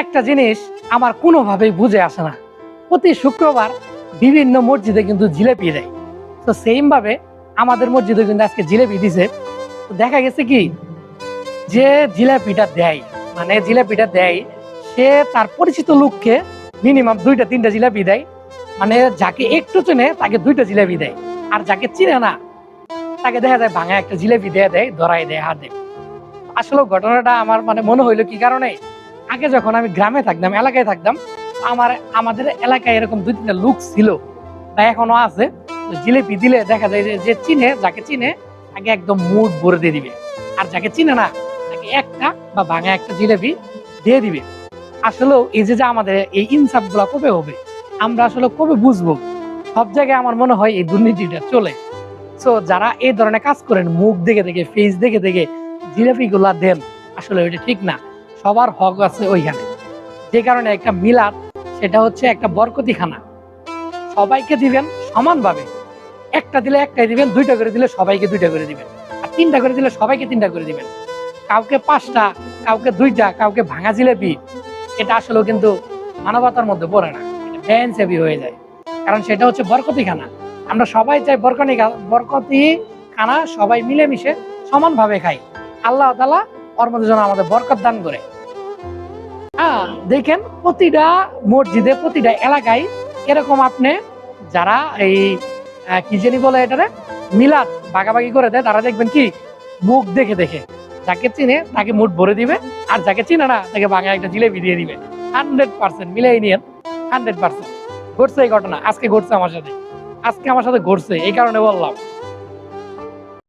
একটা জিনিস আমার কোনোভাবেই বুঝে আসে না। প্রতি শুক্রবার বিভিন্ন মসজিদে কিন্তু জিলেপি দেয়। তো সেম ভাবে আমাদের মসজিদে কিন্তু আজকে জিলেপি দিছে। তো দেখা গেছে কি, যে জিলাপিটা দেয় মানে জিলাপিটা দেয়, সে তার পরিচিত লোককে মিনিমাম দুইটা, তিনটা জিলাপি দেয়। মানে যাকে একটু চেনে, তাকে দুইটা জিলাপি দেয়। আর যাকে চিনে না, তাকে দেখা যায় ভাঙা একটা জিলাপি দিয়ে দেয় ধরাই দেয়, হাতে আসলে ঘটনাটা আমার মানে মনে হইল কি কারণে আগে যখন আমি গ্রামে থাকতাম, এলাকায় থাকতাম, আমার, আমাদের এলাকায় এরকম দুই তিনটা লোক ছিল। বা এখনও আছে। তো জিলিপি দিলে দেখা যায় যে যে চিনে, যাকে চিনে, তাকে একদম মুড ভরে দিয়ে দিবে। আর যাকে চিনে না, তাকে একটা বা ভাঙা একটা জিলেপি দিয়ে দিবে। আসলেও এই যে যে আমাদের এই ইনসাফগুলা কবে হবে? আমরা আসলে কবে বুঝব? সব জায়গায় আমার মনে হয় এই দুর্নীতিটা চলে। সো যারা এই ধরনের কাজ করেন, মুখ দেখে দেখে ফেস দেখে দেখে জিলাপি গুলা দেন, আসলে ওইটা ঠিক না। সবার হক আছে ওইখানে। যে কারণে একটা মিলাদ, সেটা হচ্ছে একটা বরকতি খানা সবাইকে দিবেন সমানভাবে। একটা দিলে একটাই দিবেন, দুইটা করে দিলে সবাইকে দুইটা করে দিবেন। আর তিনটা করে দিলে সবাইকে তিনটা করে দিবেন। কাউকে পাঁচটা, কাউকে দুইটা, কাউকে ভাঙা জিলেপি, এটা আসলেও কিন্তু মানবতার মধ্যে পড়ে না। বেআইনসাফি হয়ে যায়। কারণ সেটা হচ্ছে বরকতি খানা আমরা সবাই চাই বরকনি বরকতি খানা সবাই মিলেমিশে সমানভাবে খাই। আল্লাহ তালা ওর মধ্যে যেন আমাদের বরকত দান করে। হ্যাঁ দেখেন প্রতিটা মসজিদে প্রতিটা এলাকায় এরকম আপনি যারা এই কি জানি বলে এটারে? মিলাদ ভাগাভাগি করে দেয় তারা দেখবেন কি? মুখ দেখে দেখে। যাকে চিনে তাকে মুঠ ভরে দিবে আর যাকে চিনে না তাকে ভাঙা একটা জিলেবি দিয়ে দিবে। হান্ড্রেড পার্সেন্ট মিলাই নিয়ে হান্ড্রেড পার্সেন্ট। ঘটছে এই ঘটনা আজকে ঘটছে আমার সাথে। আজকে আমার সাথে ঘটছে এই কারণে বললাম।